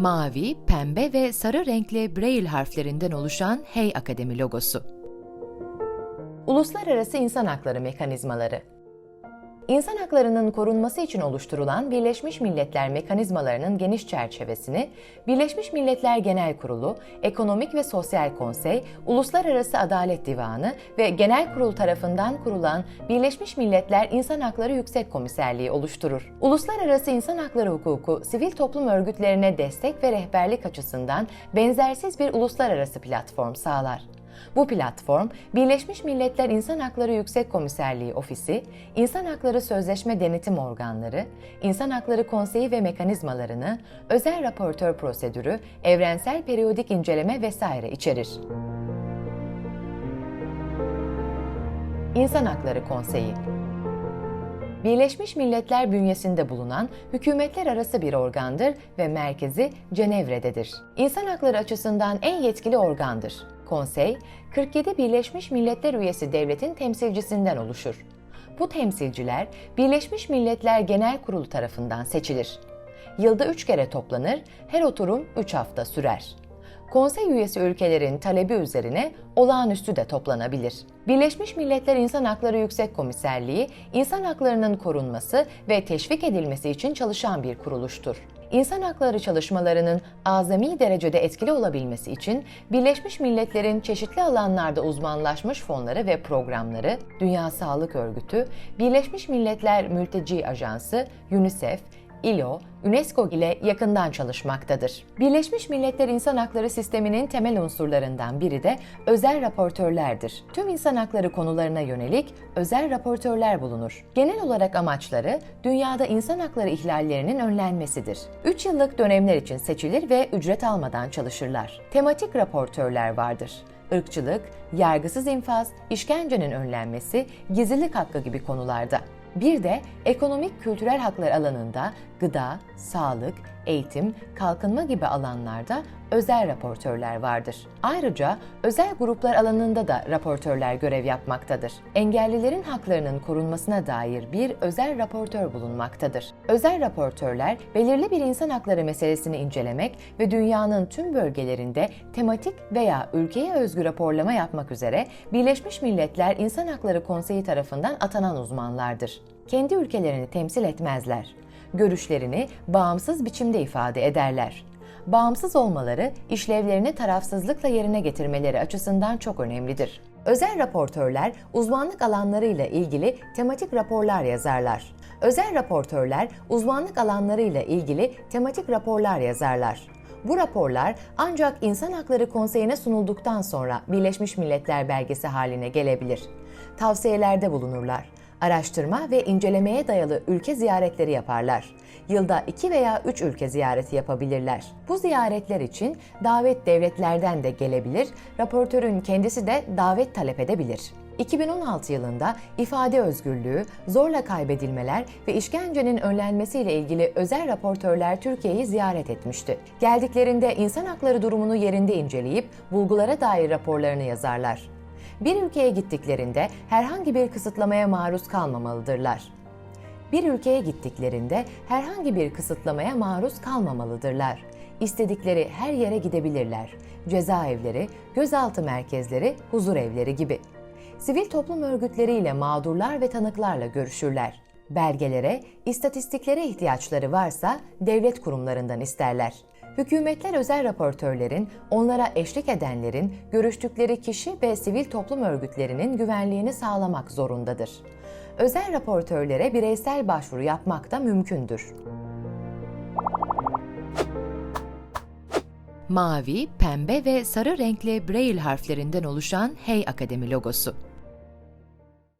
Mavi, pembe ve sarı renkli Braille harflerinden oluşan Hey Akademi logosu. Uluslararası İnsan Hakları Mekanizmaları İnsan haklarının korunması için oluşturulan Birleşmiş Milletler mekanizmalarının geniş çerçevesini Birleşmiş Milletler Genel Kurulu, Ekonomik ve Sosyal Konsey, Uluslararası Adalet Divanı ve Genel Kurul tarafından kurulan Birleşmiş Milletler İnsan Hakları Yüksek Komiserliği oluşturur. Uluslararası insan hakları hukuku, sivil toplum örgütlerine destek ve rehberlik açısından benzersiz bir uluslararası platform sağlar. Bu platform, Birleşmiş Milletler İnsan Hakları Yüksek Komiserliği Ofisi, İnsan Hakları Sözleşme Denetim Organları, İnsan Hakları Konseyi ve mekanizmalarını, özel raportör prosedürü, evrensel periyodik inceleme vesaire içerir. İnsan Hakları Konseyi Birleşmiş Milletler bünyesinde bulunan hükümetler arası bir organdır ve merkezi Cenevre'dedir. İnsan hakları açısından en yetkili organdır. Konsey, 47 Birleşmiş Milletler üyesi devletin temsilcisinden oluşur. Bu temsilciler Birleşmiş Milletler Genel Kurulu tarafından seçilir. Yılda 3 kere toplanır, her oturum 3 hafta sürer. Konsey üyesi ülkelerin talebi üzerine olağanüstü de toplanabilir. Birleşmiş Milletler İnsan Hakları Yüksek Komiserliği, insan haklarının korunması ve teşvik edilmesi için çalışan bir kuruluştur. İnsan hakları çalışmalarının azami derecede etkili olabilmesi için Birleşmiş Milletler'in çeşitli alanlarda uzmanlaşmış fonları ve programları, Dünya Sağlık Örgütü, Birleşmiş Milletler Mülteci Ajansı, UNICEF, ILO, UNESCO ile yakından çalışmaktadır. Birleşmiş Milletler İnsan Hakları Sistemi'nin temel unsurlarından biri de özel raportörlerdir. Tüm insan hakları konularına yönelik özel raportörler bulunur. Genel olarak amaçları dünyada insan hakları ihlallerinin önlenmesidir. 3 yıllık dönemler için seçilir ve ücret almadan çalışırlar. Tematik raportörler vardır ırkçılık, yargısız infaz, işkencenin önlenmesi, gizlilik hakkı gibi konularda. Bir de ekonomik kültürel haklar alanında gıda, sağlık, eğitim, kalkınma gibi alanlarda özel raportörler vardır. Ayrıca özel gruplar alanında da raportörler görev yapmaktadır. Engellilerin haklarının korunmasına dair bir özel raportör bulunmaktadır. Özel raportörler belirli bir insan hakları meselesini incelemek ve dünyanın tüm bölgelerinde tematik veya ülkeye özgü raporlama yapmak üzere Birleşmiş Milletler İnsan Hakları Konseyi tarafından atanan uzmanlardır. Kendi ülkelerini temsil etmezler görüşlerini bağımsız biçimde ifade ederler. Bağımsız olmaları işlevlerini tarafsızlıkla yerine getirmeleri açısından çok önemlidir. Özel raportörler uzmanlık alanlarıyla ilgili tematik raporlar yazarlar. Özel raportörler uzmanlık alanlarıyla ilgili tematik raporlar yazarlar. Bu raporlar ancak İnsan Hakları Konseyi'ne sunulduktan sonra Birleşmiş Milletler belgesi haline gelebilir. Tavsiyelerde bulunurlar araştırma ve incelemeye dayalı ülke ziyaretleri yaparlar. Yılda 2 veya 3 ülke ziyareti yapabilirler. Bu ziyaretler için davet devletlerden de gelebilir, raportörün kendisi de davet talep edebilir. 2016 yılında ifade özgürlüğü, zorla kaybedilmeler ve işkencenin önlenmesiyle ilgili özel raportörler Türkiye'yi ziyaret etmişti. Geldiklerinde insan hakları durumunu yerinde inceleyip bulgulara dair raporlarını yazarlar bir ülkeye gittiklerinde herhangi bir kısıtlamaya maruz kalmamalıdırlar. Bir ülkeye gittiklerinde herhangi bir kısıtlamaya maruz kalmamalıdırlar. İstedikleri her yere gidebilirler. Cezaevleri, gözaltı merkezleri, huzur evleri gibi. Sivil toplum örgütleriyle mağdurlar ve tanıklarla görüşürler. Belgelere, istatistiklere ihtiyaçları varsa devlet kurumlarından isterler. Hükümetler özel raportörlerin, onlara eşlik edenlerin, görüştükleri kişi ve sivil toplum örgütlerinin güvenliğini sağlamak zorundadır. Özel raportörlere bireysel başvuru yapmak da mümkündür. Mavi, pembe ve sarı renkli Braille harflerinden oluşan Hey Akademi logosu.